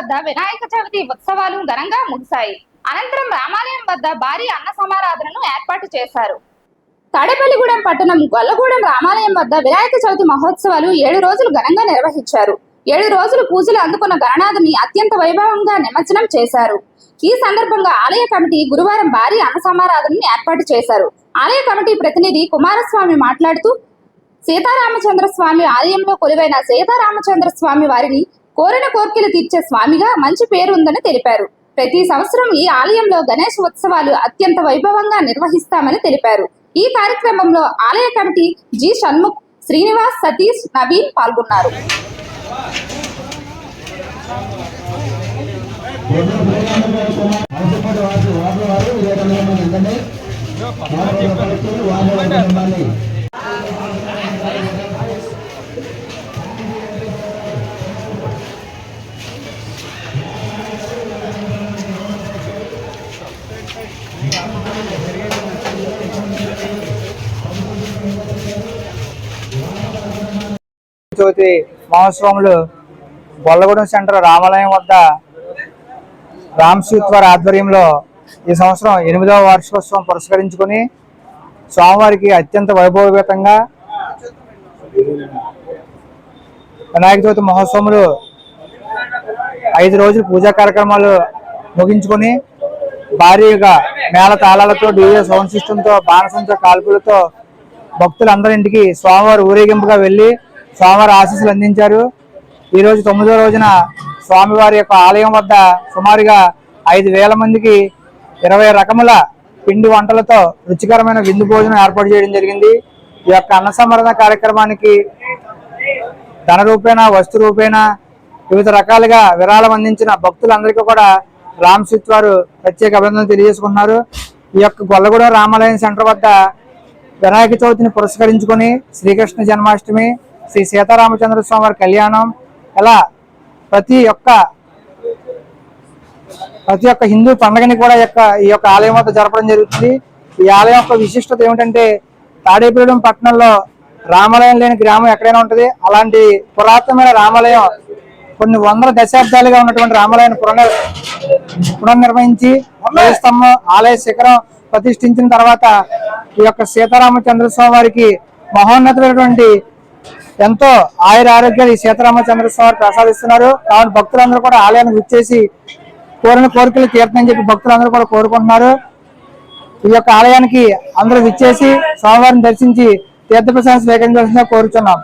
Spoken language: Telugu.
వద్ద వినాయక చవితి ఉత్సవాలు ఘనంగా ముగిశాయి. అనంతరం రామాలయం వద్ద భారీ అన్న సమారాధనను ఏర్పాటు చేశారు. తాడేపల్లిగూడెం పట్టణం గొల్లగూడెం రామాలయం వద్ద వినాయక చవితి మహోత్సవాలు ఏడు రోజులు ఘనంగా నిర్వహించారు. ఏడు రోజులు పూజలు అందుకున్న గణనాథుని అత్యంత వైభవంగా నిమజ్జనం చేశారు. ఈ సందర్భంగా ఆలయ కమిటీ గురువారం భారీ అన్న సమారాధనను ఏర్పాటు చేశారు. ఆలయ కమిటీ ప్రతినిధి కుమారస్వామి మాట్లాడుతూ సీతారామచంద్ర స్వామి ఆలయంలో కొలువైన సీతారామచంద్ర స్వామి వారిని కోరిన కోర్కెలు తీర్చే స్వామిగా మంచి పేరు ఉందని తెలిపారు. ప్రతి సంవత్సరం ఈ ఆలయంలో గణేష్ ఉత్సవాలు అత్యంత వైభవంగా నిర్వహిస్తామని తెలిపారు. ఈ కార్యక్రమంలో ఆలయ కమిటీ జి షణ్ముఖ్ శ్రీనివాస్ సతీష్ నవీన్ పాల్గొన్నారు. వారు చవితి మహోత్సవములు బొల్లగూడెం సెంటర్ రామాలయం వద్ద రామసూత్వారి ఆధ్వర్యంలో ఈ సంవత్సరం ఎనిమిదవ వార్షికోత్సవం పురస్కరించుకొని స్వామివారికి అత్యంత వైభవగతంగా వినాయక చవితి మహోత్సవములు ఐదు రోజులు పూజా కార్యక్రమాలు ముగించుకొని భారీగా మేళ తాళాలతో డీజే సౌండ్ శిష్టంతో బాణసంతో కాల్పులతో భక్తులందరింటికి స్వామివారు ఊరేగింపుగా వెళ్ళి స్వామివారి ఆశీస్సులు అందించారు. ఈ రోజు తొమ్మిదో రోజున స్వామివారి యొక్క ఆలయం వద్ద సుమారుగా ఐదు వేల మందికి ఇరవై రకముల పిండి వంటలతో రుచికరమైన విందు భోజనం ఏర్పాటు చేయడం జరిగింది. ఈ యొక్క అన్న సమరణ కార్యక్రమానికి ధన రూపేణ వస్తు రూపేణ వివిధ రకాలుగా విరాళం అందించిన భక్తులందరికీ కూడా రామ్ సిత్ వారు ప్రత్యేక అభినందనలు తెలియజేసుకున్నారు ఈ యొక్క గొల్లగూడ రామాలయం సెంటర్ వద్ద వినాయక చవితిని పురస్కరించుకొని శ్రీకృష్ణ జన్మాష్టమి శ్రీ సీతారామచంద్ర స్వామి వారి కళ్యాణం ఇలా ప్రతి ఒక్క ప్రతి ఒక్క హిందూ పండుగని కూడా ఈ యొక్క ఈ యొక్క ఆలయం వద్ద జరపడం జరుగుతుంది. ఈ ఆలయం యొక్క విశిష్టత ఏమిటంటే తాడేపల్లిగూడెం పట్టణంలో రామాలయం లేని గ్రామం ఎక్కడైనా ఉంటుంది. అలాంటి పురాతనమైన రామాలయం కొన్ని వందల దశాబ్దాలుగా ఉన్నటువంటి రామాలయాన్ని పునర్ పునర్నిర్వహించి స్తంభం ఆలయ శిఖరం ప్రతిష్ఠించిన తర్వాత ఈ యొక్క సీతారామ చంద్రస్వామి వారికి మహోన్నతమైనటువంటి ఎంతో ఆయుర ఆరోగ్యాలు ఈ సీతారామచంద్ర స్వామి వారు ప్రసాదిస్తున్నారు. కాబట్టి భక్తులందరూ కూడా ఆలయాన్ని విచ్చేసి కోరిన కోరికలు తీర్థని చెప్పి భక్తులందరూ కూడా కోరుకుంటున్నారు. ఈ యొక్క ఆలయానికి అందరూ విచ్చేసి స్వామివారిని దర్శించి తీర్థ ప్రసాదం స్వీకరించాల్సిందిగా కోరుతున్నాం